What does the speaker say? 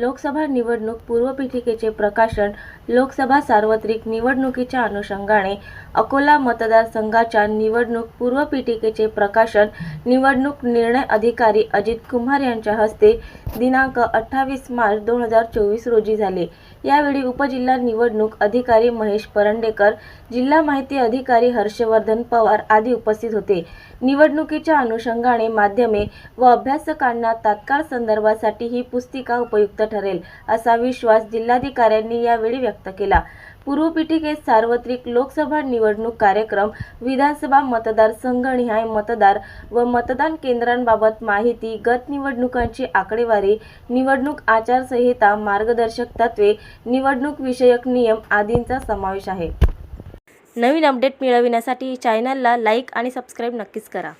लोकसभा निवडणूक पूर्वपीठिकेचे प्रकाशन लोकसभा सार्वत्रिक निवडणुकीच्या अनुषंगाने अकोला मतदारसंघाच्या निवडणूक पूर्वपीठिकेचे प्रकाशन निवडणूक निर्णय अधिकारी अजित कुमार यांच्या हस्ते दिनांक अठ्ठावीस मार्च दोन हजार चोवीस रोजी झाले. यावेळी उपजिल्हा निवडणूक अधिकारी महेश परंडेकर जिल्हा माहिती अधिकारी हर्षवर्धन पवार आदी उपस्थित होते. निवडणुकीच्या अनुषंगाने माध्यमे व अभ्यासकांना तात्काळ संदर्भासाठी ही पुस्तिका उपयुक्त ठरेल असा विश्वास जिल्हाधिकाऱ्यांनी यावेळी व्यक्त केला. पूर्वपीठिकेत सार्वत्रिक लोकसभा निवडणूक कार्यक्रम विधानसभा मतदारसंघनिहाय मतदार व मतदान केंद्रांबाबत माहिती गत निवडणुकांची आकडेवारी निवडणूक आचारसंहिता मार्गदर्शक तत्त्वे निवडणूक विषयक नियम आदींचा समावेश आहे. नवीन अपडेट मिळविण्यासाठी चॅनलला लाईक आणि सबस्क्राईब नक्कीच करा.